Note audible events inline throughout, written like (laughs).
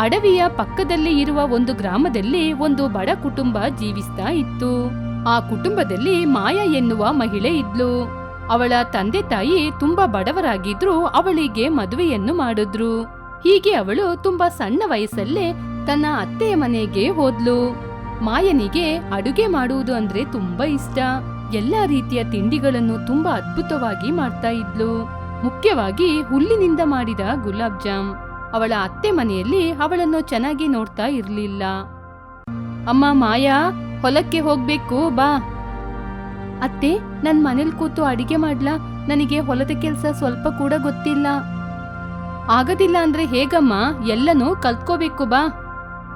ಅಡವಿಯ ಪಕ್ಕದಲ್ಲಿ ಇರುವ ಒಂದು ಗ್ರಾಮದಲ್ಲಿ ಒಂದು ಬಡ ಕುಟುಂಬ ಜೀವಿಸ್ತಾ ಇತ್ತು. ಆ ಕುಟುಂಬದಲ್ಲಿ ಮಾಯಾ ಎನ್ನುವ ಮಹಿಳೆ ಇದ್ಲು. ಅವಳ ತಂದೆ ತಾಯಿ ತುಂಬಾ ಬಡವರಾಗಿದ್ರು ಅವಳಿಗೆ ಮದುವೆಯನ್ನು ಮಾಡಿದ್ರು. ಹೀಗೆ ಅವಳು ತುಂಬಾ ಸಣ್ಣ ವಯಸ್ಸಲ್ಲೇ ತನ್ನ ಅತ್ತೆಯ ಮನೆಗೆ ಹೋದ್ಲು. ಮಾಯನಿಗೆ ಅಡುಗೆ ಮಾಡುವುದು ಅಂದ್ರೆ ತುಂಬಾ ಇಷ್ಟ. ಎಲ್ಲಾ ರೀತಿಯ ತಿಂಡಿಗಳನ್ನು ತುಂಬಾ ಅದ್ಭುತವಾಗಿ ಮಾಡ್ತಾ ಇದ್ಲು. ಮುಖ್ಯವಾಗಿ ಹುಲ್ಲಿನಿಂದ ಮಾಡಿದ ಗುಲಾಬ್ ಜಾಮ್. ಅವಳ ಅತ್ತೆ ಮನೆಯಲ್ಲಿ ಅವಳನ್ನು ಚೆನ್ನಾಗಿ ನೋಡ್ತಾ ಇರ್ಲಿಲ್ಲ. ಅಮ್ಮ, ಮಾಯಾ, ಹೊಲಕ್ಕೆ ಹೋಗ್ಬೇಕು, ಬಾ. ಅತ್ತೆ, ನನ್ ಮನೇಲಿ ಕೂತು ಅಡಿಗೆ ಮಾಡ್ಲಾ? ನನಗೆ ಹೊಲದ ಕೆಲಸ ಸ್ವಲ್ಪ ಕೂಡ ಗೊತ್ತಿಲ್ಲ. ಆಗದಿಲ್ಲ ಅಂದ್ರೆ ಹೇಗಮ್ಮ? ಎಲ್ಲನೂ ಕಲ್ತ್ಕೋಬೇಕು, ಬಾ.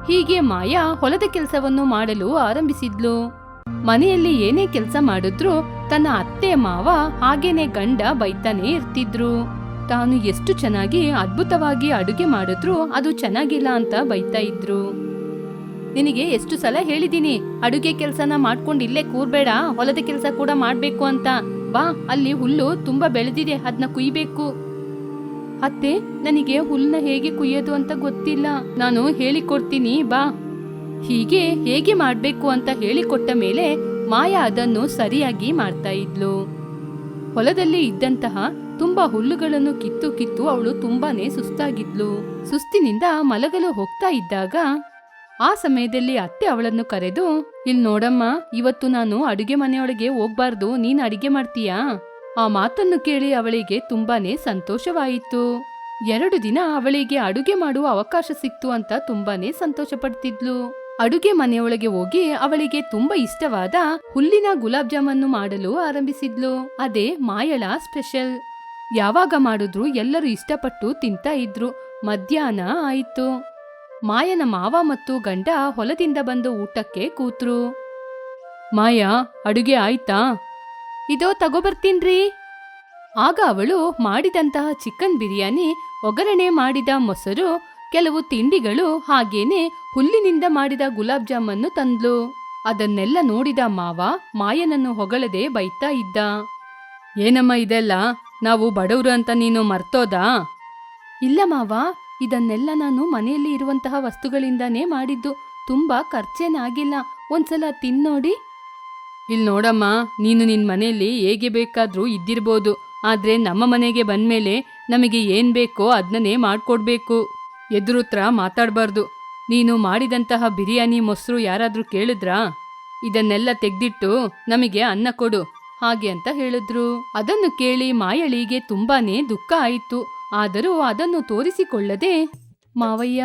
ಹೀಗೆ ಮಾಯಾ ಹೊಲದ ಕೆಲಸವನ್ನು ಮಾಡಲು ಆರಂಭಿಸಿದ್ಲು. ಮನೆಯಲ್ಲಿ ಏನೇ ಕೆಲಸ ಮಾಡಿದ್ರೂ ತನ್ನ ಅತ್ತೆ, ಮಾವ ಹಾಗೇನೆ ಗಂಡ ಬೈತಾನೆ ಇರ್ತಿದ್ರು. ತಾನು ಎಷ್ಟು ಚೆನ್ನಾಗಿ, ಅದ್ಭುತವಾಗಿ ಅಡುಗೆ ಮಾಡಿದ್ರು ಅದು ಚೆನ್ನಾಗಿಲ್ಲ ಅಂತ ಬೈತಾ ಇದ್ರು. ನಿನಗೆ ಎಷ್ಟು ಸಲ ಹೇಳಿದೀನಿ ಅಡುಗೆ ಕೆಲಸನ ಮಾಡ್ಕೊಂಡು ಇಲ್ಲೇ ಕೂರ್ಬೇಡ, ಹೊಲದ ಕೆಲಸ ಕೂಡ ಮಾಡ್ಬೇಕು ಅಂತ. ಬಾ, ಅಲ್ಲಿ ಹುಲ್ಲು ತುಂಬಾ ಬೆಳೆದಿದೆ ಅದನ್ನ ಕುಯ್ಬೇಕು. ಅತ್ತೆ, ನನಗೆ ಹುಲ್ಲನ್ನ ಹೇಗೆ ಕುಯ್ಯೋದು ಅಂತ ಗೊತ್ತಿಲ್ಲ. ನಾನು ಹೇಳಿಕೊಡ್ತೀನಿ, ಬಾ. ಹೀಗೆ ಹೇಗೆ ಮಾಡ್ಬೇಕು ಅಂತ ಹೇಳಿಕೊಟ್ಟ ಮೇಲೆ ಮಾಯಾ ಅದನ್ನು ಸರಿಯಾಗಿ ಮಾಡ್ತಾ ಇದ್ಲು. ಹೊಲದಲ್ಲಿ ಇದ್ದಂತಹ ತುಂಬಾ ಹುಲ್ಲುಗಳನ್ನು ಕಿತ್ತು ಕಿತ್ತು ಅವಳು ತುಂಬಾನೇ ಸುಸ್ತಾಗಿದ್ಲು. ಸುಸ್ತಿನಿಂದ ಮಲಗಲು ಹೋಗ್ತಾ ಇದ್ದಾಗ ಆ ಸಮಯದಲ್ಲಿ ಅತ್ತೆ ಅವಳನ್ನು ಕರೆದು, ಇಲ್ ನೋಡಮ್ಮ, ಇವತ್ತು ನಾನು ಅಡುಗೆ ಮನೆಯೊಳಗೆ ಹೋಗ್ಬಾರ್ದು, ನೀನ್ ಅಡಿಗೆ ಮಾಡ್ತೀಯಾ? ಆ ಮಾತನ್ನು ಕೇಳಿ ಅವಳಿಗೆ ತುಂಬಾನೇ ಸಂತೋಷವಾಯಿತು. ಎರಡು ದಿನ ಅವಳಿಗೆ ಅಡುಗೆ ಮಾಡುವ ಅವಕಾಶ ಸಿಕ್ತು ಅಂತ ತುಂಬಾನೇ ಸಂತೋಷ ಪಡ್ತಿದ್ಲು ಅಡುಗೆ ಮನೆಯೊಳಗೆ ಹೋಗಿ ಅವಳಿಗೆ ತುಂಬಾ ಇಷ್ಟವಾದ ಹುಲ್ಲಿನ ಗುಲಾಬ್ ಜಾಮನ್ನು ಮಾಡಲು ಆರಂಭಿಸಿದ್ಲು. ಅದೇ ಮಾಯಳ ಸ್ಪೆಷಲ್. ಯಾವಾಗ ಮಾಡಿದ್ರು ಎಲ್ಲರೂ ಇಷ್ಟಪಟ್ಟು ತಿಂತಾ ಇದ್ರು. ಮಧ್ಯಾಹ್ನ ಆಯಿತು. ಮಾಯನ ಮಾವ ಮತ್ತು ಗಂಡ ಹೊಲದಿಂದ ಬಂದು ಊಟಕ್ಕೆ ಕೂತ್ರು. ಮಾಯಾ, ಅಡುಗೆ ಆಯ್ತಾ? ಇದೋ ತಗೋಬರ್ತೀನ್ರಿ ಆಗ ಅವಳು ಮಾಡಿದಂತಹ ಚಿಕನ್ ಬಿರಿಯಾನಿ, ಒಗ್ಗರಣೆ ಮಾಡಿದ ಮೊಸರು, ಕೆಲವು ತಿಂಡಿಗಳು ಹಾಗೇನೆ ಹುಲ್ಲಿನಿಂದ ಮಾಡಿದ ಗುಲಾಬ್ ಜಾಮನ್ನು ತಂದ್ಲು. ಅದನ್ನೆಲ್ಲ ನೋಡಿದ ಮಾವ ಮಾಯನನ್ನು ಹೊಗಳದೆ ಬೈತಾ ಇದ್ದ. ಏನಮ್ಮ ಇದೆಲ್ಲ? ನಾವು ಬಡವರು ಅಂತ ನೀನು ಮರ್ತೋದಾ? ಇಲ್ಲ ಮಾವ, ಇದನ್ನೆಲ್ಲ ನಾನು ಮನೆಯಲ್ಲಿ ಇರುವಂತಹ ವಸ್ತುಗಳಿಂದಾನೇ ಮಾಡಿದ್ದು. ತುಂಬಾ ಖರ್ಚೇನಾಗಿಲ್ಲ ಒಂದ್ಸಲ ತಿನ್ನೋಡಿ. ಇಲ್ ನೋಡಮ್ಮ, ನೀನು ನಿನ್ ಮನೆಯಲ್ಲಿ ಹೇಗೆ ಬೇಕಾದ್ರೂ ಇದ್ದಿರ್ಬೋದು. ಆದ್ರೆ ನಮ್ಮ ಮನೆಗೆ ಬಂದ್ಮೇಲೆ ನಮಗೆ ಏನ್ ಬೇಕೋ ಅದನ್ನೇ ಮಾಡ್ಕೊಡ್ಬೇಕು. ಎದುರುತ್ರ ಮಾತಾಡಬಾರ್ದು. ನೀನು ಮಾಡಿದಂತಹ ಬಿರಿಯಾನಿ ಮೊಸರು ಯಾರಾದ್ರೂ ಕೇಳಿದ್ರಾ? ಇದನ್ನೆಲ್ಲ ತೆಗ್ದಿಟ್ಟು ನಮಗೆ ಅನ್ನ ಕೊಡು. ಹಾಗೆ ಅಂತ ಹೇಳಿದ್ರು. ಅದನ್ನು ಕೇಳಿ ಮಾಯಳಿಗೆ ತುಂಬಾನೇ ದುಃಖ ಆಯಿತು. ಆದರೂ ಅದನ್ನು ತೋರಿಸಿಕೊಳ್ಳದೆ, ಮಾವಯ್ಯ,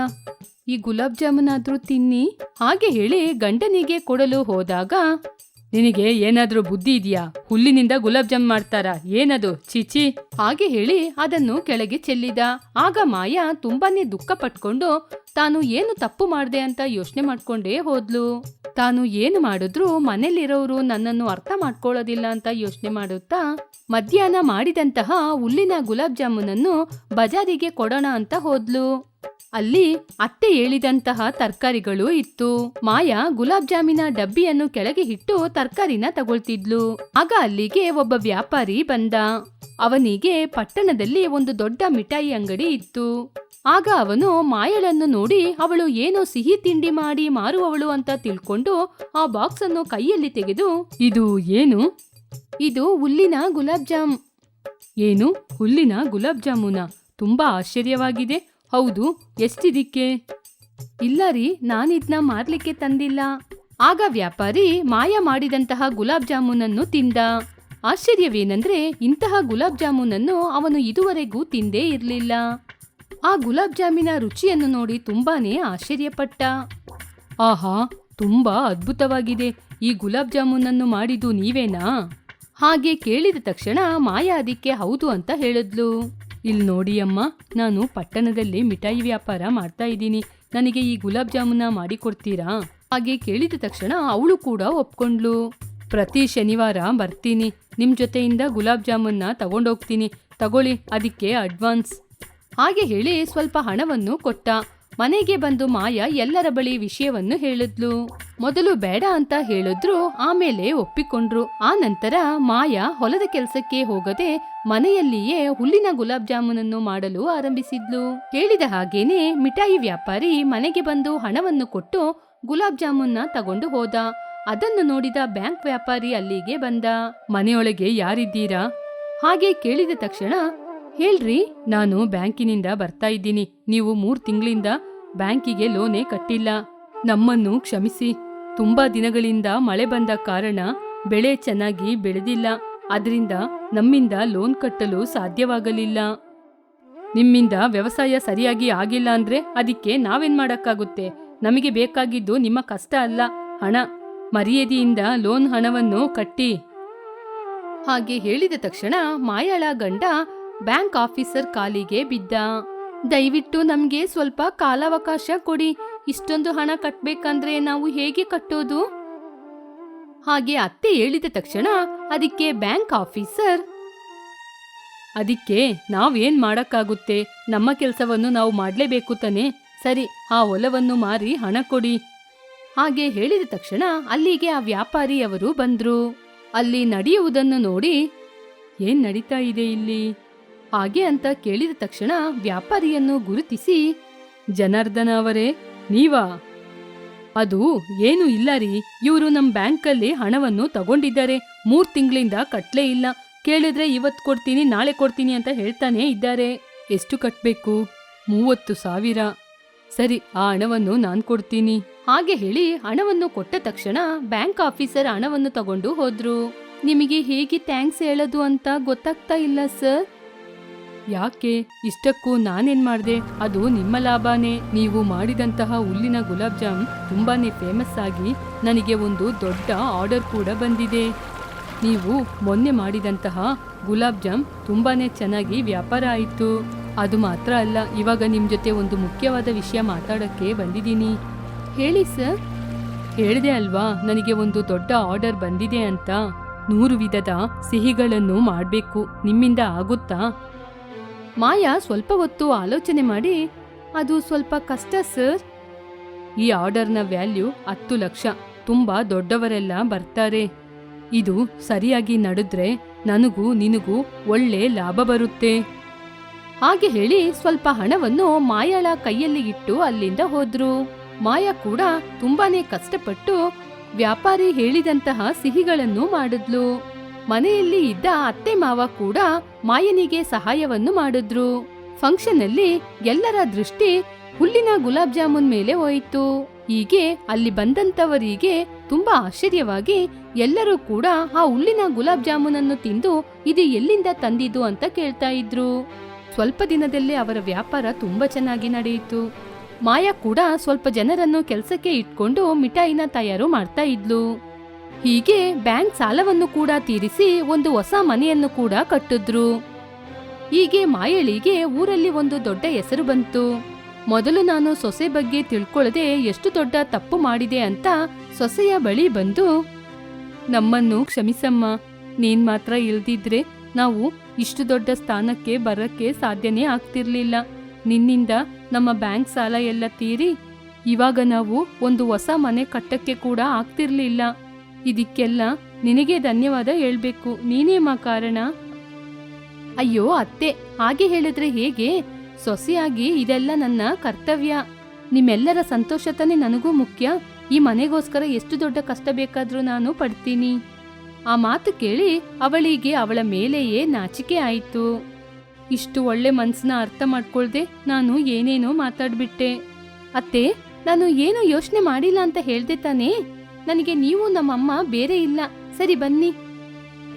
ಈ ಗುಲಾಬ್ ಜಾಮೂನಾದ್ರೂ ತಿನ್ನಿ? ಹಾಗೆ ಹೇಳಿ ಗಂಡನಿಗೆ ಕೊಡಲು ಹೋದಾಗ, ನಿನಗೆ ಏನಾದ್ರೂ ಬುದ್ಧಿ ಇದೆಯಾ? ಹುಲ್ಲಿನಿಂದ ಗುಲಾಬ್ ಜಾಮ್ ಮಾಡ್ತಾರಾ? ಏನದು? ಚಿಚಿ ಹಾಗೆ ಹೇಳಿ ಅದನ್ನು ಕೆಳಗೆ ಚೆಲ್ಲಿದ. ಆಗ ಮಾಯಾ ತುಂಬಾನೇ ದುಃಖ ಪಟ್ಕೊಂಡು, ತಾನು ಏನು ತಪ್ಪು ಮಾಡ್ದೆ? ಅಂತ ಯೋಚನೆ ಮಾಡ್ಕೊಂಡೇ ಹೋದ್ಲು. ತಾನು ಏನು ಮಾಡಿದ್ರು ಮನೆಯಲ್ಲಿರೋರು ನನ್ನನ್ನು ಅರ್ಥ ಮಾಡ್ಕೊಳ್ಳೋದಿಲ್ಲ ಅಂತ ಯೋಚನೆ ಮಾಡುತ್ತಾ ಮಧ್ಯಾಹ್ನ ಮಾಡಿದಂತಹ ಹುಲ್ಲಿನ ಗುಲಾಬ್ ಜಾಮೂನನ್ನು ಬಜಾರಿಗೆ ಕೊಡೋಣ ಅಂತ ಹೋದ್ಲು. ಅಲ್ಲಿ ಅತ್ತೆ ಹೇಳಿದಂತಹ ತರಕಾರಿಗಳು ಇತ್ತು. ಮಾಯಾ ಗುಲಾಬ್ ಜಾಮಿನ ಡಬ್ಬಿಯನ್ನು ಕೆಳಗೆ ಇಟ್ಟು ತರಕಾರಿನ ತಗೊಳ್ತಿದ್ಲು. ಆಗ ಅಲ್ಲಿಗೆ ಒಬ್ಬ ವ್ಯಾಪಾರಿ ಬಂದ. ಅವನಿಗೆ ಪಟ್ಟಣದಲ್ಲಿ ಒಂದು ದೊಡ್ಡ ಮಿಠಾಯಿ ಅಂಗಡಿ ಇತ್ತು. ಆಗ ಅವನು ಮಾಯಳನ್ನು ನೋಡಿ ಅವಳು ಏನೋ ಸಿಹಿ ತಿಂಡಿ ಮಾಡಿ ಮಾರುವವಳು ಅಂತ ತಿಳ್ಕೊಂಡು ಆ ಬಾಕ್ಸ್ ಅನ್ನು ಕೈಯಲ್ಲಿ ತೆಗೆದು, ಇದು ಏನು? ಇದು ಹುಲ್ಲಿನ ಗುಲಾಬ್ ಜಾಮ್ ಏನು? ಹುಲ್ಲಿನ ಗುಲಾಬ್ ಜಾಮೂನ? ತುಂಬಾ ಆಶ್ಚರ್ಯವಾಗಿದೆ. ಹೌದು, ಎಷ್ಟಿದಿಕ್ಕೆ? ಇಲ್ಲ ರೀ, ನಾನಿದ್ನ ಮಾರ್ಲಿಕ್ಕೆ ತಂದಿಲ್ಲ. ಆಗ ವ್ಯಾಪಾರಿ ಮಾಯ ಮಾಡಿದಂತಹ ಗುಲಾಬ್ ಜಾಮೂನನ್ನು ತಿಂದ. ಆಶ್ಚರ್ಯವೇನೆಂದ್ರೆ ಇಂತಹ ಗುಲಾಬ್ ಜಾಮೂನನ್ನು ಅವನು ಇದುವರೆಗೂ ತಿಂದೇ ಇರಲಿಲ್ಲ. ಆ ಗುಲಾಬ್ ಜಾಮಿನ ರುಚಿಯನ್ನು ನೋಡಿ ತುಂಬಾನೇ ಆಶ್ಚರ್ಯಪಟ್ಟ. ಆಹಾ, ತುಂಬಾ ಅದ್ಭುತವಾಗಿದೆ. ಈ ಗುಲಾಬ್ ಜಾಮೂನನ್ನು ಮಾಡಿದ್ದು ನೀವೇನಾ? ಹಾಗೆ ಕೇಳಿದ ತಕ್ಷಣ ಮಾಯಾ ಅದಕ್ಕೆ ಹೌದು ಅಂತ ಹೇಳಿದ್ಲು. ಇಲ್ಲಿ ನೋಡಿ ಅಮ್ಮ, ನಾನು ಪಟ್ಟಣದಲ್ಲಿ ಮಿಠಾಯಿ ವ್ಯಾಪಾರ ಮಾಡ್ತಾ ಇದ್ದೀನಿ. ನನಗೆ ಈ ಗುಲಾಬ್ ಜಾಮೂನ ಮಾಡಿಕೊಡ್ತೀರಾ ಹಾಗೆ ಕೇಳಿದ ತಕ್ಷಣ ಅವಳು ಕೂಡ ಒಪ್ಕೊಂಡ್ಲು. ಪ್ರತಿ ಶನಿವಾರ ಬರ್ತೀನಿ. ನಿಮ್ ಜೊತೆಯಿಂದ ಗುಲಾಬ್ ಜಾಮೂನ್ನ ತಗೊಂಡೋಗ್ತೀನಿ. ತಗೊಳ್ಳಿ, ಅದಕ್ಕೆ ಅಡ್ವಾನ್ಸ್. ಹಾಗೆ ಹೇಳಿ ಸ್ವಲ್ಪ ಹಣವನ್ನು ಕೊಟ್ಟ. ಮನೆಗೆ ಬಂದು ಮಾಯಾ ಎಲ್ಲರ ಬಳಿ ವಿಷಯವನ್ನು ಹೇಳಿದ್ಲು. ಮೊದಲು ಬೇಡ ಅಂತ ಹೇಳಿದ್ರು, ಆಮೇಲೆ ಒಪ್ಪಿಕೊಂಡ್ರು. ಆ ನಂತರ ಮಾಯಾ ಹೊಲದ ಕೆಲಸಕ್ಕೆ ಹೋಗದೆ ಮನೆಯಲ್ಲಿಯೇ ಹುಲ್ಲಿನ ಗುಲಾಬ್ ಜಾಮೂನನ್ನು ಮಾಡಲು ಆರಂಭಿಸಿದ್ಲು. ಹೇಳಿದ ಹಾಗೇನೆ ಮಿಠಾಯಿ ವ್ಯಾಪಾರಿ ಮನೆಗೆ ಬಂದು ಹಣವನ್ನು ಕೊಟ್ಟು ಗುಲಾಬ್ ಜಾಮೂನ್ನ ತಗೊಂಡು ಹೋದ. ಅದನ್ನು ನೋಡಿದ ಬ್ಯಾಂಕ್ ವ್ಯಾಪಾರಿ ಅಲ್ಲಿಗೆ ಬಂದ. ಮನೆಯೊಳಗೆ ಯಾರಿದ್ದೀರಾ? ಹಾಗೆ ಕೇಳಿದ ತಕ್ಷಣ ಹೇಳ್ರಿ, ನಾನು ಬ್ಯಾಂಕಿನಿಂದ ಬರ್ತಾ ಇದ್ದೀನಿ. ನೀವು ಮೂರ್ ತಿಂಗಳಿಂದ ಬ್ಯಾಂಕಿಗೆ ಲೋನೇ ಕಟ್ಟಿಲ್ಲ. ನಮ್ಮನ್ನು ಕ್ಷಮಿಸಿ. ತುಂಬಾ ದಿನಗಳಿಂದ ಮಳೆ ಬಂದ ಕಾರಣ ಬೆಳೆ ಚೆನ್ನಾಗಿ ಬೆಳೆದಿಲ್ಲ. ಅದರಿಂದ ನಮ್ಮಿಂದ ಲೋನ್ ಕಟ್ಟಲು ಸಾಧ್ಯವಾಗಲಿಲ್ಲ. ನಿಮ್ಮಿಂದ ವ್ಯವಸಾಯ ಸರಿಯಾಗಿ ಆಗಿಲ್ಲ ಅಂದ್ರೆ ಅದಕ್ಕೆ ನಾವೇನ್ ಮಾಡಕ್ಕಾಗುತ್ತೆ? ನಮಗೆ ಬೇಕಾಗಿದ್ದು ನಿಮ್ಮ ಕಷ್ಟ ಅಲ್ಲ. ಹಣ, ಮರ್ಯಾದೆಯಿಂದ ಲೋನ್ ಹಣವನ್ನು ಕಟ್ಟಿ. ಹಾಗೆ ಹೇಳಿದ ತಕ್ಷಣ ಮಾಯಾಳ ಗಂಡ ಬ್ಯಾಂಕ್ ಆಫೀಸರ್ ಕಾಲಿಗೆ ಬಿದ್ದ. ದಯವಿಟ್ಟು ನಮ್ಗೆ ಸ್ವಲ್ಪ ಕಾಲಾವಕಾಶ ಕೊಡಿ. ಇಷ್ಟೊಂದು ಹಣ ಕಟ್ಬೇಕಂದ್ರೆ ನಾವು ಹೇಗೆ ಕಟ್ಟೋದು? ಹಾಗೆ ಅತ್ತೆ ಹೇಳಿದ ತಕ್ಷಣ ಅದಕ್ಕೆ ಬ್ಯಾಂಕ್ ಆಫೀಸರ್, ಅದಕ್ಕೆ ನಾವೇನ್ ಮಾಡಕ್ಕಾಗುತ್ತೆ? ನಮ್ಮ ಕೆಲಸವನ್ನು ನಾವು ಮಾಡಲೇಬೇಕು ತಾನೆ. ಸರಿ, ಆ ಹೊಲವನ್ನು ಮಾರಿ ಹಣ ಕೊಡಿ. ಹಾಗೆ ಹೇಳಿದ ತಕ್ಷಣ ಅಲ್ಲಿಗೆ ಆ ವ್ಯಾಪಾರಿಯವರು ಬಂದ್ರು. ಅಲ್ಲಿ ನಡೆಯುವುದನ್ನು ನೋಡಿ, ಏನ್ ನಡೀತಾ ಇದೆ ಇಲ್ಲಿ? ಹಾಗೆ ಅಂತ ಕೇಳಿದ ತಕ್ಷಣ ವ್ಯಾಪಾರಿಯನ್ನು ಗುರುತಿಸಿ, ಜನಾರ್ದನ ಅವರೇ, ನೀವಾ? ಅದು ಏನು ಇಲ್ಲ ರೀ. ಇವರು ನಮ್ ಬ್ಯಾಂಕಲ್ಲಿ ಹಣವನ್ನು ತಗೊಂಡಿದ್ದಾರೆ. ಮೂರ್ ತಿಂಗಳಿಂದ ಕಟ್ಲೇ ಇಲ್ಲ. ಕೇಳಿದ್ರೆ ಇವತ್ ಕೊಡ್ತೀನಿ, ನಾಳೆ ಕೊಡ್ತೀನಿ ಅಂತ ಹೇಳ್ತಾನೆ ಇದ್ದಾರೆ. ಎಷ್ಟು ಕಟ್ಬೇಕು? ಮೂವತ್ತು ಸಾವಿರ. ಸರಿ, ಆ ಹಣವನ್ನು ನಾನ್ ಕೊಡ್ತೀನಿ. ಹಾಗೆ ಹೇಳಿ ಹಣವನ್ನು ಕೊಟ್ಟ ತಕ್ಷಣ ಬ್ಯಾಂಕ್ ಆಫೀಸರ್ ಹಣವನ್ನು ತಗೊಂಡು ಹೋದ್ರು. ನಿಮಗೆ ಹೇಗೆ ಥ್ಯಾಂಕ್ಸ್ ಹೇಳೋದು ಅಂತ ಗೊತ್ತಾಗ್ತಾ ಇಲ್ಲ ಸರ್. ಯಾಕೆ? ಇಷ್ಟಕ್ಕೂ ನಾನೇನ್ ಮಾಡಿದೆ? ಅದು ನಿಮ್ಮ ಲಾಭನೇ. ನೀವು ಮಾಡಿದಂತಹ ಹುಲ್ಲಿನ ಗುಲಾಬ್ ಜಾಮ್ ತುಂಬಾನೇ ಫೇಮಸ್ ಆಗಿ ನನಗೆ ಒಂದು ದೊಡ್ಡ ಆರ್ಡರ್ ಕೂಡ ಬಂದಿದೆ. ನೀವು ಮೊನ್ನೆ ಮಾಡಿದಂತಹ ಗುಲಾಬ್ ಜಾಮ್ ತುಂಬಾನೇ ಚೆನ್ನಾಗಿ ವ್ಯಾಪಾರ ಆಯಿತು. ಅದು ಮಾತ್ರ ಅಲ್ಲ, ಇವಾಗ ನಿಮ್ಮ ಜೊತೆ ಒಂದು ಮುಖ್ಯವಾದ ವಿಷಯ ಮಾತಾಡಕ್ಕೆ ಬಂದಿದ್ದೀನಿ. ಹೇಳಿ ಸರ್. ಹೇಳಿದೆ ಅಲ್ವಾ, ನನಗೆ ಒಂದು ದೊಡ್ಡ ಆರ್ಡರ್ ಬಂದಿದೆ ಅಂತ. ನೂರು ವಿಧದ ಸಿಹಿಗಳನ್ನು ಮಾಡಬೇಕು. ನಿಮ್ಮಿಂದ ಆಗುತ್ತಾ? ಮಾಯಾ ಸ್ವಲ್ಪ ಹೊತ್ತು ಆಲೋಚನೆ ಮಾಡಿ, ಅದು ಸ್ವಲ್ಪ ಕಷ್ಟ, ಸರ್. ಈ ಆರ್ಡರ್ನ ವ್ಯಾಲ್ಯೂ ಹತ್ತು ಲಕ್ಷ. ತುಂಬಾ ದೊಡ್ಡವರೆಲ್ಲ ಬರ್ತಾರೆ. ಇದು ಸರಿಯಾಗಿ ನಡೆದ್ರೆ ನನಗೂ ನಿನಗೂ ಒಳ್ಳೆ ಲಾಭ ಬರುತ್ತೆ. ಹಾಗೆ ಹೇಳಿ ಸ್ವಲ್ಪ ಹಣವನ್ನು ಮಾಯಾಳ ಕೈಯಲ್ಲಿ ಇಟ್ಟು ಅಲ್ಲಿಂದ ಹೋದ್ರು. ಮಾಯಾ ಕೂಡ ತುಂಬಾನೇ ಕಷ್ಟಪಟ್ಟು ವ್ಯಾಪಾರಿ ಹೇಳಿದಂತಹ ಸಿಹಿಗಳನ್ನು ಮಾಡಿದ್ಲು. ಮನೆಯಲ್ಲಿ ಇದ್ದ ಅತ್ತೆ ಮಾವ ಕೂಡ ಮಾಯನಿಗೆ ಸಹಾಯವನ್ನು ಮಾಡಿದ್ರು. ಫಂಕ್ಷನ್ ಅಲ್ಲಿ ಎಲ್ಲರ ದೃಷ್ಟಿ ಹುಲ್ಲಿನ ಗುಲಾಬ್ ಜಾಮೂನ್ ಮೇಲೆ ಹೋಯಿತು. ಹೀಗೆ ಅಲ್ಲಿ ಬಂದಂತವರಿಗೆ ತುಂಬಾ ಆಶ್ಚರ್ಯವಾಗಿ ಎಲ್ಲರೂ ಕೂಡ ಆ ಹುಲ್ಲಿನ ಗುಲಾಬ್ ಜಾಮೂನನ್ನು ತಿಂದು ಇದು ಎಲ್ಲಿಂದ ತಂದಿದ್ದು ಅಂತ ಕೇಳ್ತಾ ಇದ್ರು. ಸ್ವಲ್ಪ ದಿನದಲ್ಲೇ ಅವರ ವ್ಯಾಪಾರ ತುಂಬಾ ಚೆನ್ನಾಗಿ ನಡೆಯಿತು. ಮಾಯಾ ಕೂಡ ಸ್ವಲ್ಪ ಜನರನ್ನು ಕೆಲಸಕ್ಕೆ ಇಟ್ಕೊಂಡು ಮಿಠಾಯಿನ ತಯಾರು ಮಾಡ್ತಾ ಇದ್ಲು. ಹೀಗೆ ಬ್ಯಾಂಕ್ ಸಾಲವನ್ನು ಕೂಡ ತೀರಿಸಿ ಒಂದು ಹೊಸ ಮನೆಯನ್ನು ಕೂಡ ಕಟ್ಟಿದ್ರು. ಹೀಗೆ ಮಾಯಳಿಗೆ ಊರಲ್ಲಿ ಒಂದು ದೊಡ್ಡ ಹೆಸರು ಬಂತು. ಮೊದಲು ನಾನು ಸೊಸೆ ಬಗ್ಗೆ ತಿಳ್ಕೊಳ್ಳದೆ ಎಷ್ಟು ದೊಡ್ಡ ತಪ್ಪು ಮಾಡಿದೆ ಅಂತ ಸೊಸೆಯ ಬಳಿ ಬಂದು, ನಮ್ಮನ್ನು ಕ್ಷಮಿಸಮ್ಮ, ನೀನ್ ಮಾತ್ರ ಇಲ್ದಿದ್ರೆ ನಾವು ಇಷ್ಟು ದೊಡ್ಡ ಸ್ಥಾನಕ್ಕೆ ಬರಕ್ಕೆ ಸಾಧ್ಯನೇ ಆಗ್ತಿರ್ಲಿಲ್ಲ. ನಿನ್ನಿಂದ ನಮ್ಮ ಬ್ಯಾಂಕ್ ಸಾಲ ಎಲ್ಲ ತೀರಿ, ಇವಾಗ ನಾವು ಒಂದು ಹೊಸ ಮನೆ ಕಟ್ಟಕ್ಕೆ ಕೂಡ ಆಗ್ತಿರ್ಲಿಲ್ಲ. ಇದಕ್ಕೆಲ್ಲ ನಿನಗೆ ಧನ್ಯವಾದ ಹೇಳ್ಬೇಕು. ನೀನೇ ಕಾರಣ. ಅಯ್ಯೋ, ಅತ್ತೆ, ಹಾಗೆ ಹೇಳಿದ್ರೆ ಹೇಗೆ? ಸೊಸೆಯಾಗಿ ಇದೆಲ್ಲ ನನ್ನ ಕರ್ತವ್ಯ. ನಿಮ್ಮೆಲ್ಲರ ಸಂತೋಷ ತಾನೇ ನನಗೂ ಮುಖ್ಯ. ಈ ಮನೆಗೋಸ್ಕರ ಎಷ್ಟು ದೊಡ್ಡ ಕಷ್ಟ ಬೇಕಾದರೂ ನಾನು ಪಡ್ತೀನಿ. ಆ ಮಾತು ಕೇಳಿ ಅವಳಿಗೆ ಅವಳ ಮೇಲೆಯೇ ನಾಚಿಕೆ ಆಯಿತು. ಇಷ್ಟು ಒಳ್ಳೆ ಮನ್ಸನ್ನ ಅರ್ಥ ಮಾಡ್ಕೊಳ್ದೆ ನಾನು ಏನೇನೋ ಮಾತಾಡ್ಬಿಟ್ಟೆ. ಅತ್ತೆ, ನಾನು ಏನು ಯೋಚನೆ ಮಾಡಿಲ್ಲ ಅಂತ ಹೇಳ್ದೆ ತಾನೇ? ನನಗೆ ನೀವು ನಮ್ಮಮ್ಮ ಬೇರೆ ಇಲ್ಲ. ಸರಿ ಬನ್ನಿ.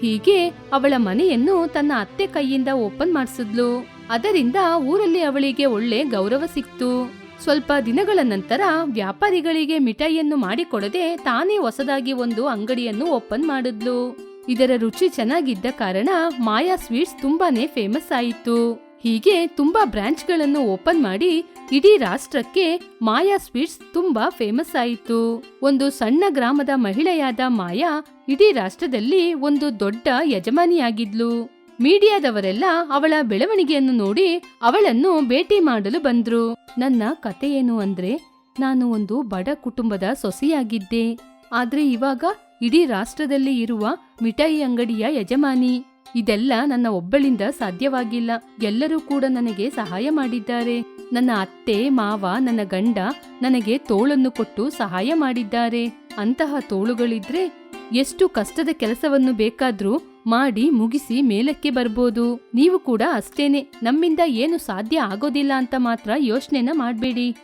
ಹೀಗೆ ಅವಳ ಮನೆಯನ್ನು ತನ್ನ ಅತ್ತೆ ಕೈಯಿಂದ ಓಪನ್ ಮಾಡಿಸಿದ್ಲು. ಅದರಿಂದ ಊರಲ್ಲಿ ಅವಳಿಗೆ ಒಳ್ಳೆ ಗೌರವ ಸಿಕ್ತು. ಸ್ವಲ್ಪ ದಿನಗಳ ನಂತರ ವ್ಯಾಪಾರಿಗಳಿಗೆ ಮಿಠಾಯಿಯನ್ನು ಮಾಡಿಕೊಡದೆ ತಾನೇ ಹೊಸದಾಗಿ ಒಂದು ಅಂಗಡಿಯನ್ನು ಓಪನ್ ಮಾಡಿದ್ಲು. ಇದರ ರುಚಿ ಚೆನ್ನಾಗಿದ್ದ ಕಾರಣ ಮಾಯಾ ಸ್ವೀಟ್ಸ್ ತುಂಬಾನೇ ಫೇಮಸ್ ಆಯಿತು. ಹೀಗೆ ತುಂಬಾ ಬ್ರಾಂಚ್ಗಳನ್ನು ಓಪನ್ ಮಾಡಿ ಇಡೀ ರಾಷ್ಟ್ರಕ್ಕೆ ಮಾಯಾ ಸ್ವೀಟ್ಸ್ ತುಂಬಾ ಫೇಮಸ್ ಆಯಿತು. ಒಂದು ಸಣ್ಣ ಗ್ರಾಮದ ಮಹಿಳೆಯಾದ ಮಾಯಾ ಇಡೀ ರಾಷ್ಟ್ರದಲ್ಲಿ ಒಂದು ದೊಡ್ಡ ಯಜಮಾನಿಯಾಗಿದ್ಲು. ಮೀಡಿಯಾದವರೆಲ್ಲ ಅವಳ ಬೆಳವಣಿಗೆಯನ್ನು ನೋಡಿ ಅವಳನ್ನು ಭೇಟಿ ಮಾಡಲು ಬಂದ್ರು. ನನ್ನ ಕತೆ ಏನು ಅಂದ್ರೆ, ನಾನು ಒಂದು ಬಡ ಕುಟುಂಬದ ಸೊಸೆಯಾಗಿದ್ದೆ. ಆದ್ರೆ ಇವಾಗ ಇಡೀ ರಾಷ್ಟ್ರದಲ್ಲಿ ಇರುವ ಮಿಠಾಯಿ ಅಂಗಡಿಯ ಯಜಮಾನಿ. ಇದೆಲ್ಲ ನನ್ನ ಒಬ್ಬಳಿಂದ ಸಾಧ್ಯವಾಗಿಲ್ಲ. ಎಲ್ಲರೂ ಕೂಡ ನನಗೆ ಸಹಾಯ ಮಾಡಿದ್ದಾರೆ. ನನ್ನ ಅತ್ತೆ, ಮಾವ, ನನ್ನ ಗಂಡ ನನಗೆ ತೋಳನ್ನು ಕೊಟ್ಟು ಸಹಾಯ ಮಾಡಿದ್ದಾರೆ. ಅಂತಹ ತೋಳುಗಳಿದ್ರೆ ಎಷ್ಟು ಕಷ್ಟದ ಕೆಲಸವನ್ನು ಬೇಕಾದ್ರೂ ಮಾಡಿ ಮುಗಿಸಿ ಮೇಲಕ್ಕೆ ಬರ್ಬೋದು. ನೀವು ಕೂಡ ಅಷ್ಟೇನೆ. ನಮ್ಮಿಂದ ಏನು ಸಾಧ್ಯ ಆಗೋದಿಲ್ಲ ಅಂತ ಮಾತ್ರ ಯೋಚನೆನ ಮಾಡಬೇಡಿ.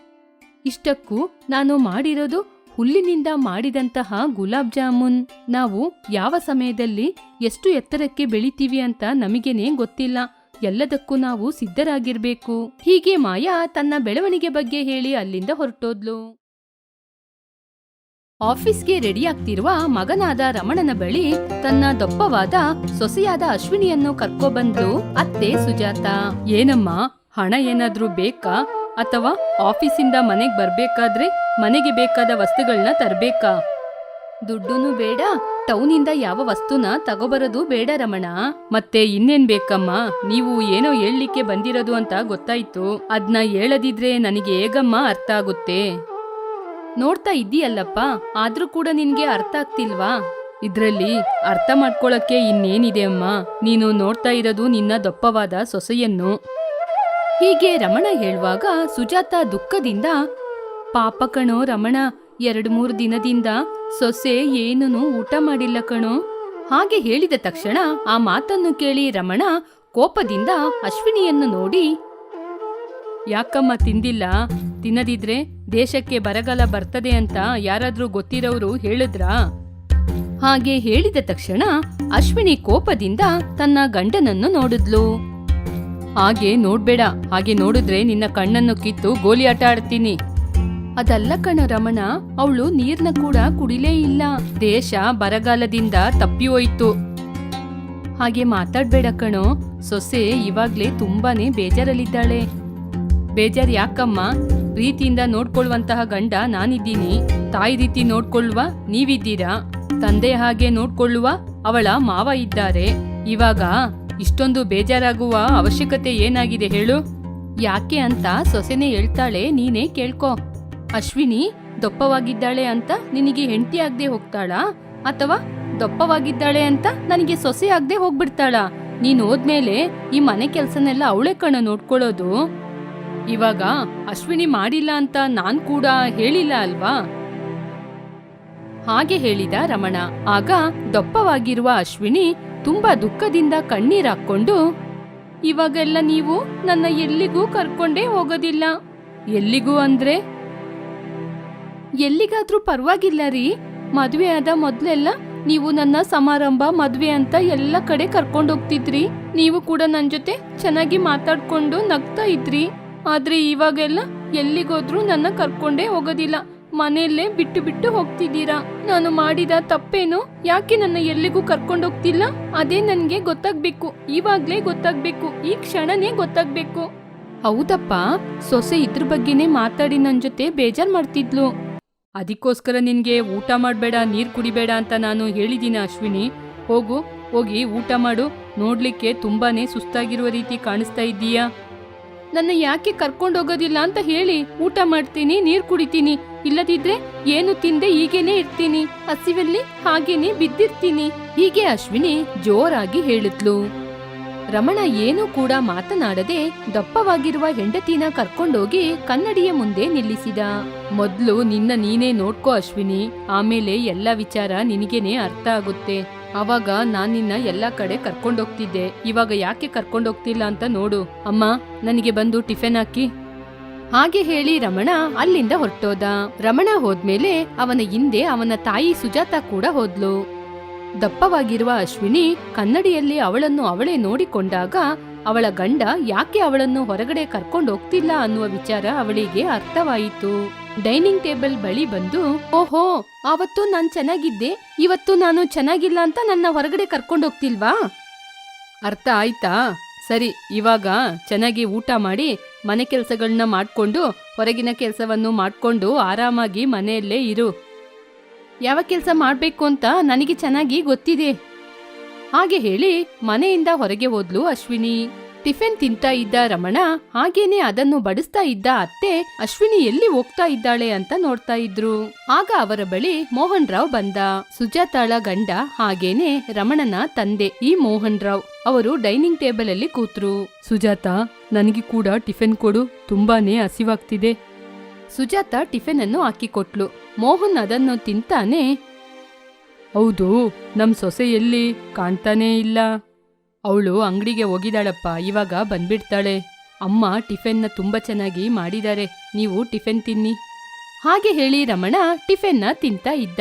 ಇಷ್ಟಕ್ಕೂ ನಾನು ಮಾಡಿರೋದು ಹುಲ್ಲಿನಿಂದ ಮಾಡಿದಂತಹ ಗುಲಾಬ್ ಜಾಮೂನ್ ನಾವು ಯಾವ ಸಮಯದಲ್ಲಿ ಎಷ್ಟು ಎತ್ತರಕ್ಕೆ ಬೆಳಿತೀವಿ ಅಂತ ನಮಗೇನೆ ಗೊತ್ತಿಲ್ಲ. ಎಲ್ಲದಕ್ಕೂ ನಾವು ಸಿದ್ಧರಾಗಿರ್ಬೇಕು. ಹೀಗೆ ಮಾಯಾ ತನ್ನ ಬೆಳವಣಿಗೆ ಬಗ್ಗೆ ಹೇಳಿ ಅಲ್ಲಿಂದ ಹೊರಟೋದ್ಲು. ಆಫೀಸ್ಗೆ ರೆಡಿಯಾಗ್ತಿರುವ ಮಗನಾದ ರಮಣನ ಬಳಿ ತನ್ನ ದಪ್ಪವಾದ ಸೊಸೆಯಾದ ಅಶ್ವಿನಿಯನ್ನು ಕರ್ಕೊಬಂದ್ಲು ಅತ್ತೆ ಸುಜಾತ. ಏನಮ್ಮ, ಹಣ ಏನಾದ್ರೂ ಬೇಕಾ ಅಥವಾ ಆಫೀಸಿಂದ ಮನೆಗ್ ಬರ್ಬೇಕಾದ್ರೆ ಮನೆಗೆ ಬೇಕಾದ ವಸ್ತುಗಳನ್ನ ತರಬೇಕಾ? ದುಡ್ಡುನು ಬೇಡ ಟೌನಿಂದ ಯಾವ ವಸ್ತುನ ತಗೋಬರೋದು ಬೇಡ ರಮಣ. ಮತ್ತೆ ಇನ್ನೇನ್ ಬೇಕಮ್ಮ? ನೀವು ಏನೋ ಹೇಳಲಿಕ್ಕೆ ಬಂದಿರೋದು ಅಂತ ಗೊತ್ತಾಯ್ತು. ಅದ್ನ ಹೇಳದಿದ್ರೆ ನನಗೆ ಹೇಗಮ್ಮ ಅರ್ಥ ಆಗುತ್ತೆ? ನೋಡ್ತಾ ಇದ್ದೀಯಲ್ಲಪ್ಪ ಆದ್ರೂ ಕೂಡ ನಿನ್ಗೆ ಅರ್ಥ ಆಗ್ತಿಲ್ವಾ? ಇದ್ರಲ್ಲಿ ಅರ್ಥ ಮಾಡ್ಕೊಳಕ್ಕೆ ಇನ್ನೇನಿದೆ ಅಮ್ಮ. ನೀನು ನೋಡ್ತಾ ಇರೋದು ನಿನ್ನ ದಪ್ಪವಾದ ಸೊಸೆಯನ್ನು. ಹೀಗೆ ರಮಣ ಹೇಳುವಾಗ ಸುಜಾತ ದುಃಖದಿಂದ ಪಾಪ ಕಣೋ ರಮಣ, ಎರಡು ಮೂರು ದಿನದಿಂದ ಸೊಸೆ ಏನೂ ಊಟ ಮಾಡಿಲ್ಲ ಕಣೋ. ಹಾಗೆ ಹೇಳಿದ ತಕ್ಷಣ ಆ ಮಾತನ್ನು ಕೇಳಿ ರಮಣ ಕೋಪದಿಂದ ಅಶ್ವಿನಿಯನ್ನು ನೋಡಿ, ಯಾಕಮ್ಮ ತಿಂದಿಲ್ಲ? ತಿನ್ನದಿದ್ರೆ ದೇಶಕ್ಕೆ ಬರಗಾಲ ಬರ್ತದೆ ಅಂತ ಯಾರಾದ್ರೂ ಗೊತ್ತಿರೋರು ಹೇಳಿದ್ರಾ? ಹಾಗೆ ಹೇಳಿದ ತಕ್ಷಣ ಅಶ್ವಿನಿ ಕೋಪದಿಂದ ತನ್ನ ಗಂಡನನ್ನು ನೋಡಿದ್ಲು. ಹಾಗೆ ನೋಡ್ಬೇಡ, ಹಾಗೆ ನೋಡಿದ್ರೆ ನಿನ್ನ ಕಣ್ಣನ್ನು ಕಿತ್ತು ಗೋಲಿ ಆಟ ಆಡ್ತೀನಿ. ಅದಲ್ಲ ಕಣ ರಮಣ, ಅವಳು ನೀರ್ನ ಕೂಡ ಕುಡಿಲೇ ಇಲ್ಲ. ದೇಶ ಬರಗಾಲದಿಂದ ತಪ್ಪಿ ಹೋಯ್ತು ಹಾಗೆ ಮಾತಾಡ್ಬೇಡ ಕಣೋ, ಸೊಸೆ ಇವಾಗ್ಲೇ ತುಂಬಾನೇ ಬೇಜಾರಲ್ಲಿದ್ದಾಳೆ. ಬೇಜಾರ್ ಯಾಕಮ್ಮ? ಪ್ರೀತಿಯಿಂದ ನೋಡ್ಕೊಳ್ಳುವಂತಹ ಗಂಡ ನಾನಿದ್ದೀನಿ. ತಾಯಿ ರೀತಿ ನೋಡ್ಕೊಳ್ಳುವ ನೀವಿದ್ದೀರಾ? ತಂದೆ ಹಾಗೆ ನೋಡ್ಕೊಳ್ಳುವ ಅವಳ ಮಾವ ಇದ್ದಾರೆ. ಇವಾಗ ಇಷ್ಟೊಂದು ಬೇಜಾರಾಗುವ ಅವಶ್ಯಕತೆ ಏನಾಗಿದೆ ಹೇಳು? ಯಾಕೆ ಅಂತ ಸೊಸೆನೆ ಹೇಳ್ತಾಳೆ, ನೀನೇ ಕೇಳ್ಕೊ. ಅಶ್ವಿನಿ, ದಪ್ಪವಾಗಿದ್ದಾಳೆ ಅಂತ ನಿನಗೆ ಹೆಂಡತಿ ಆಗದೆ ಹೋಗ್ತಾಳಾ? ಅಥವಾ ದಪ್ಪವಾಗಿದ್ದಾಳೆ ಅಂತ ನನಗೆ ಸೊಸೆ ಆಗದೆ ಹೋಗ್ಬಿಡ್ತಾಳಾ? ನೀನ್ ಹೋದ್ಮೇಲೆ ಈ ಮನೆ ಕೆಲ್ಸನೆಲ್ಲ ಅವಳೆ ಕಣ ನೋಡ್ಕೊಳ್ಳೋದು. ಇವಾಗ ಅಶ್ವಿನಿ ಮಾಡಿಲ್ಲ ಅಂತ ನಾನ್ ಕೂಡ ಹೇಳಿಲ್ಲ ಅಲ್ವಾ? ಹಾಗೆ ಹೇಳಿದ ರಮಣ. ಆಗ ದಪ್ಪವಾಗಿರುವ ಅಶ್ವಿನಿ ತುಂಬಾ ದುಃಖದಿಂದ ಕಣ್ಣೀರಾಕೊಂಡು ಇವಾಗೆಲ್ಲ ನೀವು ನನ್ನ ಎಲ್ಲಿಗೂ ಕರ್ಕೊಂಡೇ ಹೋಗೋದಿಲ್ಲ. ಎಲ್ಲಿಗೂ ಅಂದ್ರೆ ಎಲ್ಲಿಗಾದ್ರೂ ಪರವಾಗಿಲ್ಲ ರೀ. ಮದ್ವೆ ಆದ ಮೊದ್ಲೆಲ್ಲ ನೀವು ನನ್ನ ಸಮಾರಂಭ, ಮದ್ವೆ ಅಂತ ಎಲ್ಲ ಕಡೆ ಕರ್ಕೊಂಡು ಹೋಗ್ತಿದ್ರಿ. ನೀವು ಕೂಡ ನನ್ ಜೊತೆ ಚೆನ್ನಾಗಿ ಮಾತಾಡ್ಕೊಂಡು ನಗ್ತಾ ಇದ್ರಿ. ಆದ್ರೆ ಇವಾಗೆಲ್ಲ ಎಲ್ಲಿಗೋದ್ರೂ ನನ್ನ ಕರ್ಕೊಂಡೇ ಹೋಗೋದಿಲ್ಲ. ಮನೆಯಲ್ಲೇ ಬಿಟ್ಟು ಬಿಟ್ಟು ಹೋಗ್ತಿದ್ದೀರಾ? ನಾನು ಮಾಡಿದ ತಪ್ಪೇನು? ಯಾಕೆ ನನ್ನ ಎಲ್ಲಿಗೂ ಕರ್ಕೊಂಡು ಹೋಗ್ತಿಲ್ಲ? ಅದೇ ನನ್ಗೆ ಗೊತ್ತಾಗ್ಬೇಕು. ಇವಾಗ್ಲೇ ಗೊತ್ತಾಗ್ಬೇಕು. ಈ ಕ್ಷಣನೇ ಗೊತ್ತಾಗ್ಬೇಕು. ಹೌದಪ್ಪ. ಸೊಸೆ ಇದ್ರ ಬಗ್ಗೆನೇ ಮಾತಾಡಿ ನನ್ ಜೊತೆ ಬೇಜಾರ್ ಮಾಡ್ತಿದ್ಲು. ಅದಕ್ಕೋಸ್ಕರ ನಿನಗೆ ಊಟ ಮಾಡಬೇಡ, ನೀರು ಕುಡಿಬೇಡ ಅಂತ ನಾನು ಹೇಳಿದ್ದೀನಿ ಅಶ್ವಿನಿ. ಹೋಗು, ಹೋಗಿ ಊಟ ಮಾಡು. ನೋಡಲಿಕ್ಕೆ ತುಂಬಾನೇ ಸುಸ್ತಾಗಿರುವ ರೀತಿ ಕಾಣಿಸ್ತಾ ಇದ್ದೀಯಾ? ನನ್ನ ಯಾಕೆ ಕರ್ಕೊಂಡು ಹೋಗೋದಿಲ್ಲ ಅಂತ ಹೇಳಿ, ಊಟ ಮಾಡ್ತೀನಿ, ನೀರು ಕುಡಿತೀನಿ. ಇಲ್ಲದಿದ್ರೆ ಏನು ತಿಂದೆ ಹೀಗೇನೆ ಇರ್ತೀನಿ. ಹಸಿವಲ್ಲಿ ಹಾಗೇನೆ ಬಿದ್ದಿರ್ತೀನಿ. ಹೀಗೆ ಅಶ್ವಿನಿ ಜೋರಾಗಿ ಹೇಳಿದ್ಲು. ರಮಣ ಏನೂ ಕೂಡ ಮಾತನಾಡದೆ ದಪ್ಪವಾಗಿರುವ ಹೆಂಡತಿನ ಕರ್ಕೊಂಡೋಗಿ ಕನ್ನಡಿಯ ಮುಂದೆ ನಿಲ್ಲಿಸಿದ. ಮೊದ್ಲು ನಿನ್ನ ನೀನೇ ನೋಡ್ಕೋ ಅಶ್ವಿನಿ, ಆಮೇಲೆ ಎಲ್ಲ ವಿಚಾರ ನಿನಗೇನೆ ಅರ್ಥ ಆಗುತ್ತೆ. ಅವಾಗ ನಾನ್ ನಿನ್ನ ಎಲ್ಲ ಕಡೆ ಕರ್ಕೊಂಡೋಗ್ತಿದ್ದೆ. ಇವಾಗ ಯಾಕೆ ಕರ್ಕೊಂಡೋಗ್ತಿಲ್ಲ ಅಂತ ನೋಡು. ಅಮ್ಮ, ನನಗೆ ಬಂದು ಟಿಫಿನ್ ಹಾಕಿ. ಹಾಗೆ ಹೇಳಿ ರಮಣ ಅಲ್ಲಿಂದ ಹೊರಟೋದ. ರಮಣ ಹೋದ್ಮೇಲೆ ಅವನ ಹಿಂದೆ ಅವನ ತಾಯಿ ಸುಜಾತ ಕೂಡ ಹೋದ್ಲು. ದಪ್ಪವಾಗಿರುವ ಅಶ್ವಿನಿ ಕನ್ನಡಿಯಲ್ಲಿ ಅವಳನ್ನು ಅವಳೇ ನೋಡಿಕೊಂಡಾಗ ಅವಳ ಗಂಡ ಯಾಕೆ ಅವಳನ್ನು ಹೊರಗಡೆ ಕರ್ಕೊಂಡು ಹೋಗ್ತಿಲ್ಲ ಅನ್ನುವ ವಿಚಾರ ಅವಳಿಗೆ ಅರ್ಥವಾಯಿತು. ಡೈನಿಂಗ್ ಟೇಬಲ್ ಬಳಿ ಬಂದು, ಓಹೋ, ಆವತ್ತು ನಾನ್ ಚೆನ್ನಾಗಿದ್ದೆ, ಇವತ್ತು ನಾನು ಚೆನ್ನಾಗಿಲ್ಲ ಅಂತ ನನ್ನ ಹೊರಗಡೆ ಕರ್ಕೊಂಡು ಹೋಗ್ತಿಲ್ವಾ? ಅರ್ಥ ಆಯ್ತಾ? ಸರಿ, ಇವಾಗ ಚೆನ್ನಾಗಿ ಊಟ ಮಾಡಿ ಮನೆ ಕೆಲಸಗಳನ್ನ ಮಾಡಿಕೊಂಡು ಹೊರಗಿನ ಕೆಲಸವನ್ನು ಮಾಡಿಕೊಂಡು ಆರಾಮಾಗಿ ಮನೆಯಲ್ಲೇ ಇರು. ಯಾವ ಕೆಲಸ ಮಾಡಬೇಕು ಅಂತ ನನಗೆ ಚೆನ್ನಾಗಿ ಗೊತ್ತಿದೆ. ಹಾಗೆ ಹೇಳಿ ಮನೆಯಿಂದ ಹೊರಗೆ ಹೋದ್ಲು ಅಶ್ವಿನಿ. ಟಿಫಿನ್ ತಿಂತಾ ಇದ್ದ ರಮಣ ಹಾಗೇನೆ ಅದನ್ನು ಬಡಿಸ್ತಾ ಇದ್ದ ಅತ್ತೆ ಅಶ್ವಿನಿ ಎಲ್ಲಿ ಹೋಗ್ತಾ ಇದ್ದಾಳೆ ಅಂತ ನೋಡ್ತಾ ಇದ್ರು. ಆಗ ಅವರ ಬಳಿ ಮೋಹನ್ ರಾವ್ ಬಂದ. ಸುಜಾತಾಳ ಗಂಡ ಹಾಗೇನೆ ರಮಣನ ತಂದೆ ಈ ಮೋಹನ್ ರಾವ್ ಅವರು ಡೈನಿಂಗ್ ಟೇಬಲ್ ಅಲ್ಲಿ ಕೂತ್ರು. ಸುಜಾತ, ನನಗೆ ಕೂಡ ಟಿಫಿನ್ ಕೊಡು, ತುಂಬಾನೇ ಹಸಿವಾಗ್ತಿದೆ. ಸುಜಾತ ಟಿಫಿನ್ ಅನ್ನು ಹಾಕಿಕೊಟ್ಲು. ಮೋಹನ್ ಅದನ್ನು ತಿಂತಾನೆ. ಹೌದು ನಮ್ ಸೊಸೆ ಎಲ್ಲಿ ಕಾಣ್ತಾನೇ ಇಲ್ಲ. ಅವಳು ಅಂಗಡಿಗೆ ಹೋಗಿದಾಳಪ್ಪ ಇವಾಗ ಬಂದ್ಬಿಡ್ತಾಳೆ. ಅಮ್ಮ ಟಿಫೆನ್ನ ತುಂಬಾ ಚೆನ್ನಾಗಿ ಮಾಡಿದ್ದಾರೆ ನೀವು ಟಿಫೆನ್ ತಿನ್ನಿ. ಹಾಗೆ ಹೇಳಿ ರಮಣ ಟಿಫೆನ್ನ ತಿಂತಾ ಇದ್ದ.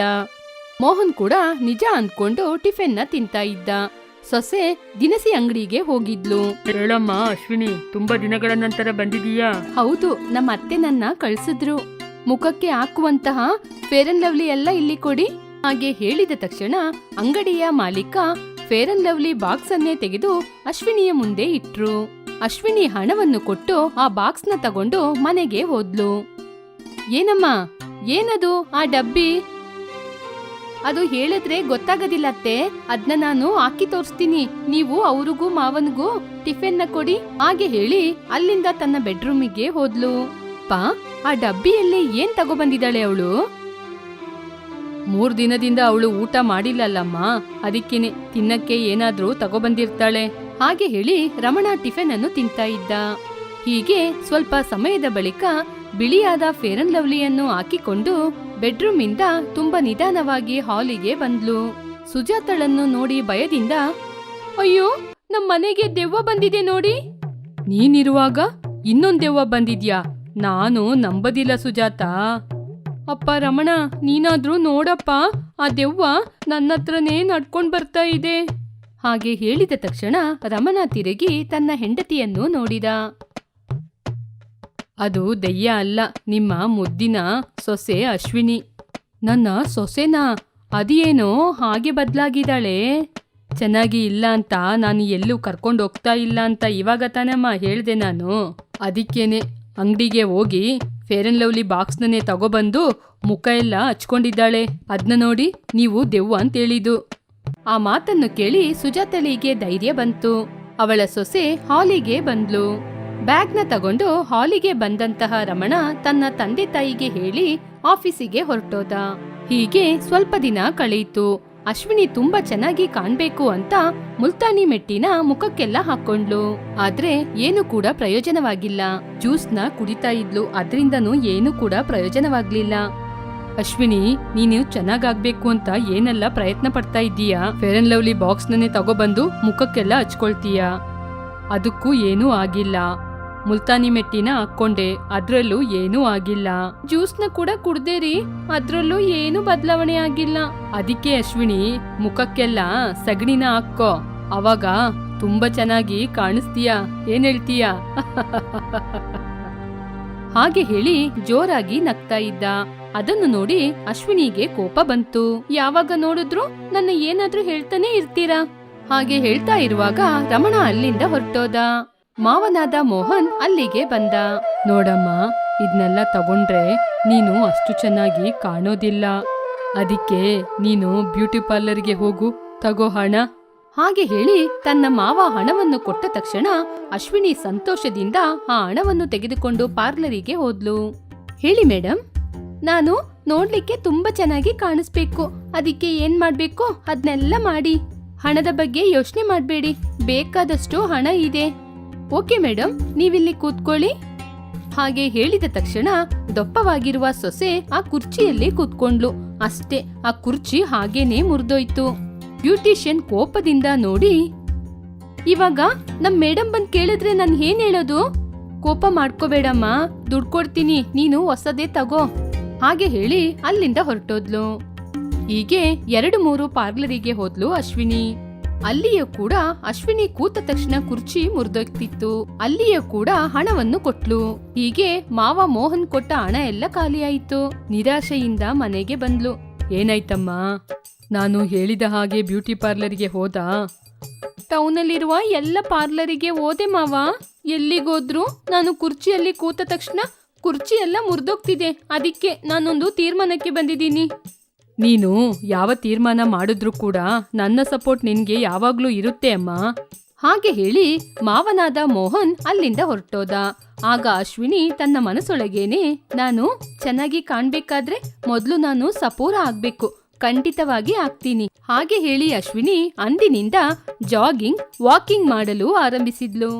ಮೋಹನ್ ಕೂಡ ನಿಜ ಅಂದ್ಕೊಂಡು ಟಿಫೆನ್ನ ತಿಂತಾ ಇದ್ದ. ಸೊಸೆ ದಿನಸಿ ಅಂಗಡಿಗೆ ಹೋಗಿದ್ಲು. ಹೇಳಮ್ಮ ಅಶ್ವಿನಿ ತುಂಬಾ ದಿನಗಳ ನಂತರ ಬಂದಿದೀಯಾ ಹೌದು ನಮ್ಮ ಅತ್ತೆ ನನ್ನ ಕಳ್ಸಿದ್ರು. ಮುಖಕ್ಕೆ ಹಾಕುವಂತಹ ಫೇರ್ ಅಂಡ್ ಲವ್ಲಿ ಎಲ್ಲ ಇಲ್ಲಿ ಕೊಡಿ. ಹಾಗೆ ಹೇಳಿದ ತಕ್ಷಣ ಅಂಗಡಿಯ ಮಾಲೀಕ ಫೇರ್ ಅಂಡ್ ಲವ್ಲಿ ಬಾಕ್ಸ್ ಅನ್ನೇ ತೆಗೆದು ಅಶ್ವಿನಿಯ ಮುಂದೆ ಇಟ್ರು. ಅಶ್ವಿನಿ ಹಣವನ್ನು ಕೊಟ್ಟು ಆ ಬಾಕ್ಸ್ನ ತಗೊಂಡು ಮನೆಗೆ ಹೋದ್ಲು. ಏನಮ್ಮ? ಏನದು ಆ ಡಬ್ಬಿ? ಅದು ಹೇಳಿದ್ರೆ ಗೊತ್ತಾಗದಿಲ್ಲ ಅತ್ತೆ. ಅದ್ನ ನಾನು ಹಾಕಿ ತೋರಿಸ್ತೀನಿ. ನೀವು ಅವ್ರಿಗೂ ಮಾವನ್ಗೂ ಟಿಫಿನ್ನ ಕೊಡಿ. ಹಾಗೆ ಹೇಳಿ ಅಲ್ಲಿಂದ ತನ್ನ ಬೆಡ್ರೂಮಿಗೆ ಹೋದ್ಲು. ಪಾ ಆ ಡಬ್ಬಿಯಲ್ಲಿ ಏನ್ ತಗೊಬಂದಿದ್ದಾಳೆ ಅವಳು? ಮೂರ್ ದಿನದಿಂದ ಅವಳು ಊಟ ಮಾಡಿಲ್ಲಲ್ಲಮ್ಮ, ಅದಕ್ಕೇನೆ ತಿನ್ನಕ್ಕೆ ಏನಾದ್ರೂ ತಗೊಬಂದಿರ್ತಾಳೆ. ಹಾಗೆ ಹೇಳಿ ರಮಣ ಟಿಫಿನ್ ಅನ್ನು ತಿಂತಾ ಇದ್ದ. ಹೀಗೆ ಸ್ವಲ್ಪ ಸಮಯದ ಬಳಿಕ ಬಿಳಿಯಾದ ಫೇರ್ ಅಂಡ್ ಲವ್ಲಿಯನ್ನು ಹಾಕಿಕೊಂಡು ಬೆಡ್ರೂಮ್ ಇಂದ ತುಂಬಾ ನಿಧಾನವಾಗಿ ಹಾಲಿಗೆ ಬಂದ್ಲು. ಸುಜಾತಳನ್ನು ನೋಡಿ ಭಯದಿಂದ, ಅಯ್ಯೋ ನಮ್ಮ ಮನೆಗೆ ದೆವ್ವ ಬಂದಿದೆ ನೋಡಿ. ನೀನಿರುವಾಗ ಇನ್ನೊಂದ್ ದೆವ್ವ ಬಂದಿದ್ಯಾ? ನಾನು ನಂಬದಿಲ್ಲ ಸುಜಾತ. ಅಪ್ಪ ರಮಣ, ನೀನಾದ್ರೂ ನೋಡಪ್ಪ. ಆ ದೆವ್ವ ನನ್ನ ಹತ್ರನೇ ನಡ್ಕೊಂಡ್ ಬರ್ತಾ ಇದೆ. ಹಾಗೆ ಹೇಳಿದ ತಕ್ಷಣ ರಮಣ ತಿರುಗಿ ತನ್ನ ಹೆಂಡತಿಯನ್ನು ನೋಡಿದ. ಅದು ದೆಯ್ಯ ಅಲ್ಲ, ನಿಮ್ಮ ಮುದ್ದಿನ ಸೊಸೆ ಅಶ್ವಿನಿ. ನನ್ನ ಸೊಸೆನಾ? ಅದೇನೋ ಹಾಗೆ ಬದಲಾಗಿದ್ದಾಳೆ. ಚೆನ್ನಾಗಿ ಇಲ್ಲ ಅಂತ ನಾನು ಎಲ್ಲೂ ಕರ್ಕೊಂಡು ಹೋಗ್ತಾ ಇಲ್ಲ ಅಂತ ಇವಾಗ ತಾನಮ್ಮ ಹೇಳ್ದೆ ನಾನು. ಅದಕ್ಕೇನೆ ಅಂಗಡಿಗೆ ಹೋಗಿ ಫೇರ್ ಅಂಡ್ ಲವ್ಲಿ ಬಾಕ್ಸ್ನೇ ತಗೊಬಂದು ಮುಖ ಎಲ್ಲ ಹಚ್ಕೊಂಡಿದ್ದಾಳೆ. ಅದನ್ನ ನೋಡಿ ನೀವು ದೆವ್ವ ಅಂತ ಹೇಳಿದ್ದು ಆ ಮಾತನ್ನು ಕೇಳಿ ಸುಜಾತಳಿಗೆ ಧೈರ್ಯ ಬಂತು. ಅವಳ ಸೊಸೆ ಹಾಲಿಗೆ ಬಂದ್ಲು. ಬ್ಯಾಗ್ನ ತಗೊಂಡು ಹಾಲಿಗೆ ಬಂದಂತಹ ರಮಣ ತನ್ನ ತಂದೆ ತಾಯಿಗೆ ಹೇಳಿ ಆಫೀಸಿಗೆ ಹೊರಟೋದ. ಹೀಗೆ ಸ್ವಲ್ಪ ದಿನ ಕಳೆಯಿತು ಅಶ್ವಿನಿ ತುಂಬಾ ಚೆನ್ನಾಗಿ ಕಾಣ್ಬೇಕು ಅಂತ ಮುಲ್ತಾನಿ ಮೆಟ್ಟಿನ ಮುಖಕ್ಕೆಲ್ಲ ಹಾಕೊಂಡ್ಲು. ಆದ್ರೆ ಏನು ಕೂಡ ಪ್ರಯೋಜನವಾಗಿಲ್ಲ. ಜ್ಯೂಸ್ನ ಕುಡಿತಾ ಇದ್ಲು. ಅದ್ರಿಂದನೂ ಏನು ಕೂಡ ಪ್ರಯೋಜನವಾಗ್ಲಿಲ್ಲ. ಅಶ್ವಿನಿ, ನೀನು ಚೆನ್ನಾಗಾಗ್ಬೇಕು ಅಂತ ಏನೆಲ್ಲ ಪ್ರಯತ್ನ ಪಡ್ತಾ ಇದ್ದೀಯಾ? ಫೇರ್ ಅಂಡ್ ಲವ್ಲಿ ಬಾಕ್ಸ್ನನ್ನೇ ತಗೊಬಂದು ಮುಖಕ್ಕೆಲ್ಲ ಹಚ್ಕೊಳ್ತೀಯಾ? ಅದಕ್ಕೂ ಏನೂ ಆಗಿಲ್ಲ. ಮುಲ್ತಾನಿ ಮೆಟ್ಟಿನ ಹಾಕೊಂಡೆ ಅದ್ರಲ್ಲೂ ಏನೂ ಆಗಿಲ್ಲ. ಜ್ಯೂಸ್ನ ಕೂಡ ಕುಡ್ದೆ ರೀ ಅದ್ರಲ್ಲೂ ಏನು ಬದಲಾವಣೆ ಆಗಿಲ್ಲ. ಅದಕ್ಕೆ ಅಶ್ವಿನಿ, ಮುಖಕ್ಕೆಲ್ಲ ಸಗಣಿನ ಹಾಕೋ. ಅವಾಗ ತುಂಬಾ ಚೆನ್ನಾಗಿ ಕಾಣಿಸ್ತೀಯ? ಏನ್ ಹೇಳ್ತೀಯ? (laughs) ಹಾಗೆ ಹೇಳಿ ಜೋರಾಗಿ ನಗ್ತಾ ಇದ್ದ. ಅದನ್ನು ನೋಡಿ ಅಶ್ವಿನಿಗೆ ಕೋಪ ಬಂತು. ಯಾವಾಗ ನೋಡಿದ್ರು ನನ್ನ ಏನಾದ್ರೂ ಹೇಳ್ತಾನೆ ಇರ್ತೀರಾ? ಹಾಗೆ ಹೇಳ್ತಾ ಇರುವಾಗ ರಮಣ ಅಲ್ಲಿಂದ ಹೊರಟೋದ. ಮಾವನಾದ ಮೋಹನ್ ಅಲ್ಲಿಗೆ ಬಂದ. ನೋಡಮ್ಮ ಇದನ್ನೆಲ್ಲ ತಗೊಂಡ್ರೆ ನೀನು ಅಷ್ಟು ಚೆನ್ನಾಗಿ ಕಾಣೋದಿಲ್ಲ. ಅದಕ್ಕೆ ನೀನು ಬ್ಯೂಟಿ ಪಾರ್ಲರ್ಗೆ ಹೋಗು, ತಗೋ ಹಣ. ಹಾಗೆ ಹೇಳಿ ತನ್ನ ಮಾವ ಹಣವನ್ನು ಕೊಟ್ಟ ತಕ್ಷಣ ಅಶ್ವಿನಿ ಸಂತೋಷದಿಂದ ಆ ಹಣವನ್ನು ತೆಗೆದುಕೊಂಡು ಪಾರ್ಲರಿಗೆ ಹೋದ್ಲು. ಹೇಳಿ ಮೇಡಮ್ ನಾನು ನೋಡ್ಲಿಕ್ಕೆ ತುಂಬಾ ಚೆನ್ನಾಗಿ ಕಾಣಿಸ್ಬೇಕು. ಅದಕ್ಕೆ ಏನ್ ಮಾಡ್ಬೇಕು? ಅದನ್ನೆಲ್ಲ ಮಾಡಿ. ಹಣದ ಬಗ್ಗೆ ಯೋಚನೆ ಮಾಡಬೇಡಿ. ಬೇಕಾದಷ್ಟು ಹಣ ಇದೆ. ಓಕೆ ಮೇಡಮ್ ನೀವಿಲ್ಲಿ ಕೂತ್ಕೊಳ್ಳಿ. ಹಾಗೆ ಹೇಳಿದ ತಕ್ಷಣ ದಪ್ಪವಾಗಿರುವ ಸೊಸೆ ಆ ಕುರ್ಚಿಯಲ್ಲಿ ಕೂತ್ಕೊಂಡ್ಲು ಅಷ್ಟೇ, ಆ ಕುರ್ಚಿ ಹಾಗೇನೆ ಮುರಿದೋಯ್ತು. ಬ್ಯೂಟಿಷಿಯನ್ ಕೋಪದಿಂದ ನೋಡಿ, ಇವಾಗ ನಮ್ ಮೇಡಮ್ ಬಂದ್ ಕೇಳಿದ್ರೆ ನಾನು ಏನ್ ಹೇಳೋದು? ಕೋಪ ಮಾಡ್ಕೋಬೇಡಮ್ಮ. ದುಡ್ಡು ಕೊಡ್ತೀನಿ. ನೀನು ಹೊಸದೇ ತಗೋ. ಹಾಗೆ ಹೇಳಿ ಅಲ್ಲಿಂದ ಹೊರಟೋದ್ಲು. ಹೀಗೆ ಎರಡು ಮೂರು ಪಾರ್ಲರಿಗೆ ಹೋದ್ಲು ಅಶ್ವಿನಿ. ಅಲ್ಲಿಯೂ ಕೂಡ ಅಶ್ವಿನಿ ಕೂತ ತಕ್ಷಣ ಕುರ್ಚಿ ಮುರಿದೋಗ್ತಿತ್ತು ಅಲ್ಲಿಯೂ ಕೂಡ ಹಣವನ್ನು ಕೊಟ್ಲು. ಹೀಗೆ ಮಾವ ಮೋಹನ್ ಕೊಟ್ಟ ಹಣ ಎಲ್ಲ ಖಾಲಿಯಾಯಿತು. ನಿರಾಶೆಯಿಂದ ಮನೆಗೆ ಬಂದ್ಲು. ಏನಾಯ್ತಮ್ಮ? ನಾನು ಹೇಳಿದ ಹಾಗೆ ಬ್ಯೂಟಿ ಪಾರ್ಲರ್ಗೆ ಹೋದ? ಟೌನಲ್ಲಿರುವ ಎಲ್ಲ ಪಾರ್ಲರಿಗೆ ಹೋದೆ ಮಾವ. ಎಲ್ಲಿಗೋದ್ರು ನಾನು ಕುರ್ಚಿಯಲ್ಲಿ ಕೂತ ತಕ್ಷಣ ಕುರ್ಚಿ ಎಲ್ಲ ಮುರಿದೋಗ್ತಿದೆ. ಅದಕ್ಕೆ ನಾನೊಂದು ತೀರ್ಮಾನಕ್ಕೆ ಬಂದಿದ್ದೀನಿ. ನೀನು ಯಾವ ತೀರ್ಮಾನ ಮಾಡಿದ್ರೂ ಕೂಡ ನನ್ನ ಸಪೋರ್ಟ್ ನಿನ್ಗೆ ಯಾವಾಗ್ಲೂ ಇರುತ್ತೆ ಅಮ್ಮ. ಹಾಗೆ ಹೇಳಿ ಮಾವನಾದ ಮೋಹನ್ ಅಲ್ಲಿಂದ ಹೊರಟೋದ. ಆಗ ಅಶ್ವಿನಿ ತನ್ನ ಮನಸ್ಸೊಳಗೇನೆ, ನಾನು ಚೆನ್ನಾಗಿ ಕಾಣ್ಬೇಕಾದ್ರೆ ಮೊದ್ಲು ನಾನು ಸಪೂರ ಆಗ್ಬೇಕು, ಖಂಡಿತವಾಗಿ ಆಗ್ತೀನಿ. ಹಾಗೆ ಹೇಳಿ ಅಶ್ವಿನಿ ಅಂದಿನಿಂದ ಜಾಗಿಂಗ್, ವಾಕಿಂಗ್ ಮಾಡಲು ಆರಂಭಿಸಿದ್ಲು.